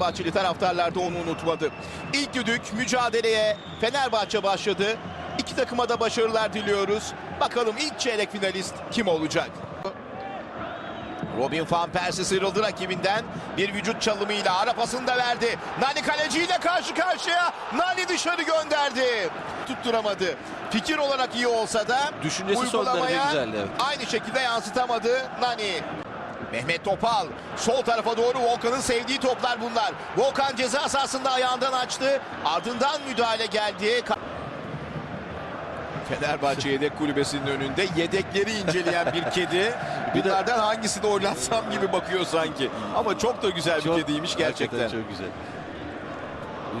Bahçeli taraftarlar da onu unutmadı. İlk düdük mücadeleye Fenerbahçe başladı. İki takıma da başarılar diliyoruz. Bakalım ilk çeyrek finalist kim olacak? Robin van Persie sıyrıldı rakibinden. Bir vücut çalımıyla ara pasını da verdi. Nani kaleciyle karşı karşıya. Nani dışarı gönderdi. Tutturamadı. Fikir olarak iyi olsa da Düşüncesi son derece uygulamaya güzeldi, evet. aynı şekilde yansıtamadı Nani. Mehmet Topal sol tarafa doğru Volkan'ın sevdiği toplar bunlar. Volkan ceza sahasında ayağından açtı. Ardından müdahale geldi. Fenerbahçe yedek kulübesinin önünde yedekleri inceleyen bir kedi. Bunlardan hangisini oynatsam gibi bakıyor sanki. Ama çok da güzel bir Çok- kediymiş gerçekten. Çok güzel.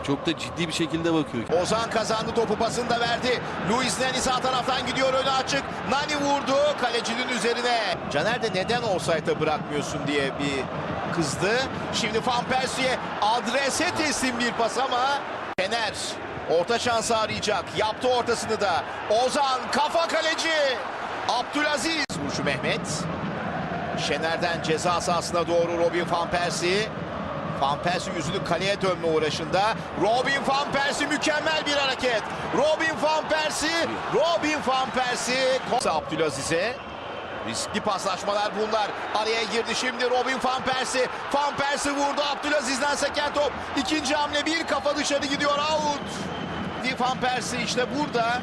Çok da ciddi bir şekilde bakıyor. Ozan kazandı topu pasını da verdi. Luis Nani sağ taraftan gidiyor önü açık. Nani vurdu kalecinin üzerine. Caner de neden offside'a bırakmıyorsun diye bir kızdı. Şimdi Van Persie'ye adrese teslim bir pas ama Fener orta şansı arayacak. Yaptı ortasını da. Ozan kafa kaleci. Abdülaziz vuruşu Mehmet. Şener'den ceza sahasına doğru Robin Van Persie. Van Persie yüzünü kaleye dönme uğraşında. Robin Van Persie mükemmel bir hareket. Robin Van Persie, Robin Van Persie. Abdülaziz'e. Riskli paslaşmalar bunlar. Araya girdi şimdi Robin Van Persie. Van Persie vurdu Abdülaziz'den seken top. İkinci hamle bir kafa dışarı gidiyor out. Van Persie işte burada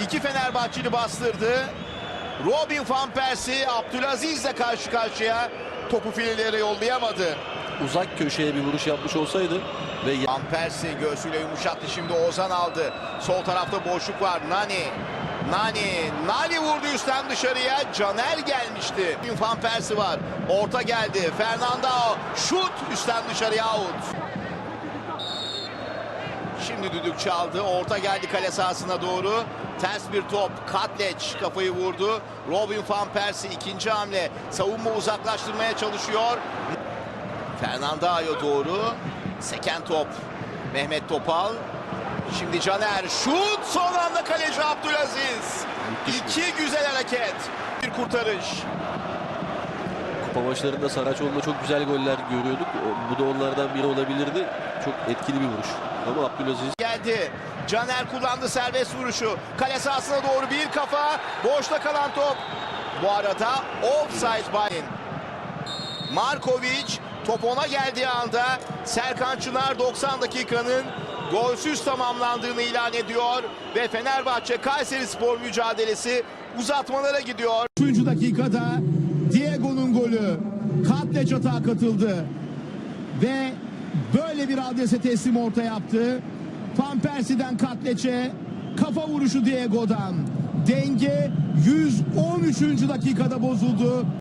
iki Fenerbahçeli bastırdı. Robin Van Persie Abdülaziz'le karşı karşıya topu filelere yollayamadı. Uzak köşeye bir vuruş yapmış olsaydı ve Van Persie göğsüyle yumuşattı şimdi Ozan aldı. Sol tarafta boşluk var Nani. Nani, Nani vurdu üstten dışarıya. Caner gelmişti. Van Persie var. Orta geldi. Fernando şut üstten dışarıya out. Şimdi düdük çaldı. Orta geldi kale sahasına doğru. Ters bir top. Katleç kafayı vurdu. Robin Van Persie ikinci hamle. Savunma uzaklaştırmaya çalışıyor. Fernando'ya doğru. Seken top. Mehmet Topal. Şimdi Caner. Şut son anda kaleci Abdülaziz. Müthiş İki güzel hareket. Bir kurtarış. kupa maçlarında Saraçoğlu'nda çok güzel goller görüyorduk. Bu da onlardan biri olabilirdi. Çok etkili bir vuruş. Ama Abdülaziz geldi. Caner kullandı serbest vuruşu. Kale sahasına doğru bir kafa. Boşta kalan top. Bu arada offside by Markovic top ona geldiği anda Serkan Çınar 90 dakikanın golsüz tamamlandığını ilan ediyor ve Fenerbahçe Kayseri Spor mücadelesi uzatmalara gidiyor. 3. dakikada Diego'nun golü Katleç atağa katıldı. Ve böyle bir adrese teslim orta yaptı. Van Persie'den Katleç'e kafa vuruşu Diego'dan. Denge 113. dakikada bozuldu.